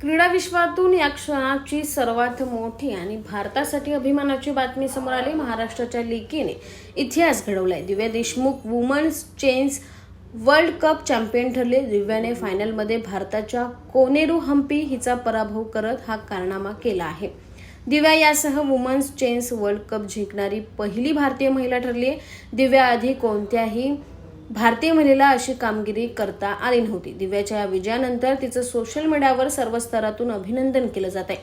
क्रीडा विश्वातून या क्षणाची सर्वात मोठी आणि भारतासाठी अभिमानाची बातमी समोर आली. महाराष्ट्राच्या लेकीने इतिहास घडवलाय. दिव्या देशमुख वुमन्स चेन्स वर्ल्ड कप चॅम्पियन ठरले. दिव्याने फायनलमध्ये भारताच्या कोनेरू हम्पी हिचा पराभव करत हा कारनामा केला आहे. दिव्या यासह वुमन्स चेन्स वर्ल्ड कप जिंकणारी पहिली भारतीय महिला ठरली आहे दिव्या आधी कोणत्याही भारतीय महिलेला अशी कामगिरी करता आली नव्हती. दिव्याच्या या विजयानंतर तिचं सोशल मीडियावर सर्व स्तरातून अभिनंदन केलं जात आहे.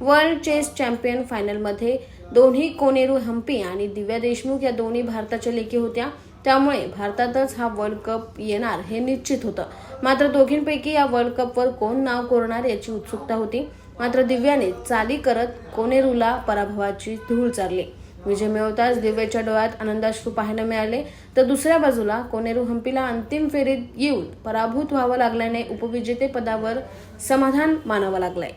वर्ल्ड चेस चॅम्पियन फायनलमध्ये दोन्ही कोनेरू हम्पी आणि दिव्या देशमुख या दोन्ही भारताच्या लेखी होत्या. त्यामुळे भारतातच हा वर्ल्ड कप येणार हे निश्चित होतं. मात्र दोघींपैकी या वर्ल्ड कपवर कोण नाव कोरणार याची उत्सुकता होती. मात्र दिव्याने चाली करत कोनेरूला पराभवाची धूळ चारली. विजय मिळवताच दिव्याच्या डोळ्यात आनंदाश्रू पाहायला मिळाले. तर दुसऱ्या बाजूला कोनेरू हम्पीला अंतिम फेरीत येऊन पराभूत व्हावं लागल्याने उपविजेते पदावर समाधान मानावं लागलंय.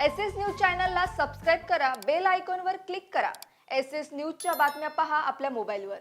एस एस न्यूज चॅनलला सबस्क्राईब करा बेल आयकॉनवर क्लिक करा. एस एस न्यूजच्या बातम्या पहा आपल्या मोबाईलवर.